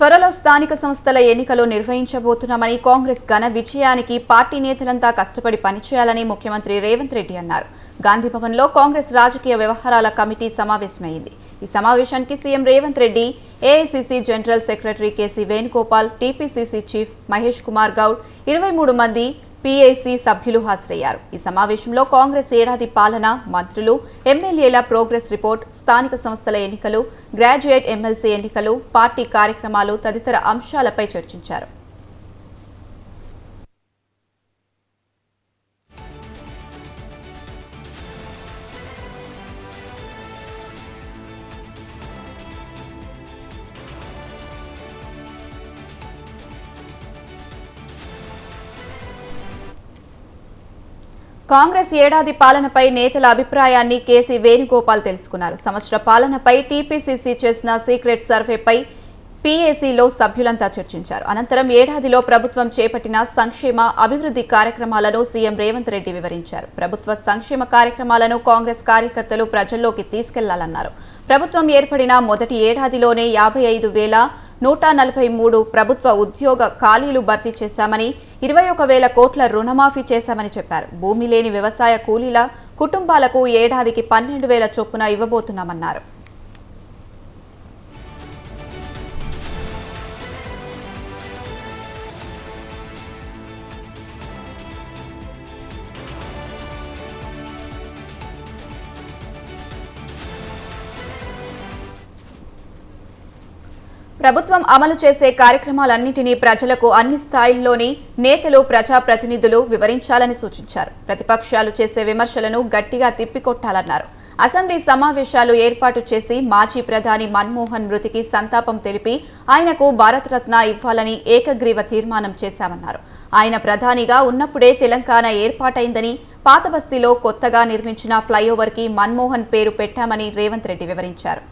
త్వరలో స్థానిక సంస్థల ఎన్నికలు నిర్వహించబోతున్నామని కాంగ్రెస్ ఘన విజయానికి పార్టీ నేతలంతా కష్టపడి పనిచేయాలని ముఖ్యమంత్రి రేవంత్ రెడ్డి అన్నారు. గాంధీభవన్లో కాంగ్రెస్ రాజకీయ వ్యవహారాల కమిటీ సమావేశమైంది. ఈ సమావేశానికి CM Revanth Reddy AICC general secretary KC Venugopal TPCC chief Mahesh Kumar Goud ఇరవై మూడు మంది పీఏసీ సభ్యులు హాజరయ్యారు. ఈ సమావేశంలో కాంగ్రెస్ ఏడాది పాలన మంత్రులు ఎమ్మెల్యేల ప్రోగ్రెస్ రిపోర్ట్ స్థానిక సంస్థల ఎన్నికలు గ్రాడ్యుయేట్ ఎమ్మెల్సీ ఎన్నికలు పార్టీ కార్యక్రమాలు తదితర అంశాలపై చర్చించారు. కాంగ్రెస్ ఏడాది పాలనపై నేతల అభిప్రాయాన్ని కేసీ వేణుగోపాల్ తెలుసుకున్నారు. సంవత్సర పాలనపై టీపీసీసీ చేసిన సీక్రెట్ సర్వేపై పీఏసీలో సభ్యులంతా చర్చించారు. అనంతరం ఏడాదిలో ప్రభుత్వం చేపట్టిన సంక్షేమ అభివృద్ధి కార్యక్రమాలను సీఎం రేవంత్ రెడ్డి వివరించారు. ప్రభుత్వ సంక్షేమ కార్యక్రమాలను కాంగ్రెస్ కార్యకర్తలు ప్రజల్లోకి తీసుకెళ్ళాలన్నారు. ప్రభుత్వం ఏర్పడిన మొదటి ఏడాదిలోనే యాభై ఐదు వేల నూట నలభై మూడు ప్రభుత్వ ఉద్యోగ ఖాళీలు భర్తీ చేశామని ఇరవై ఒక వేల కోట్ల రుణమాఫీ చేశామని చెప్పారు. భూమి లేని వ్యవసాయ కూలీల కుటుంబాలకు ఏడాదికి పన్నెండు వేల చొప్పున ఇవ్వబోతున్నామన్నారు. ప్రభుత్వం అమలు చేసే కార్యక్రమాలన్నింటినీ ప్రజలకు అన్ని స్థాయిల్లోని నేతలు ప్రజాప్రతినిధులు వివరించాలని సూచించారు. ప్రతిపక్షాలు చేసే విమర్శలను గట్టిగా తిప్పికొట్టాలన్నారు. అసెంబ్లీ సమావేశాలు ఏర్పాటు చేసి మాజీ ప్రధాని మన్మోహన్ మృతికి సంతాపం తెలిపి ఆయనకు భారతరత్న ఇవ్వాలని ఏకగ్రీవ తీర్మానం చేశామన్నారు. ఆయన ప్రధానిగా ఉన్నప్పుడే తెలంగాణ ఏర్పాటైందని పాతబస్తీలో కొత్తగా నిర్మించిన ఫ్లైఓవర్కి మన్మోహన్ పేరు పెట్టామని రేవంత్ రెడ్డి వివరించారు.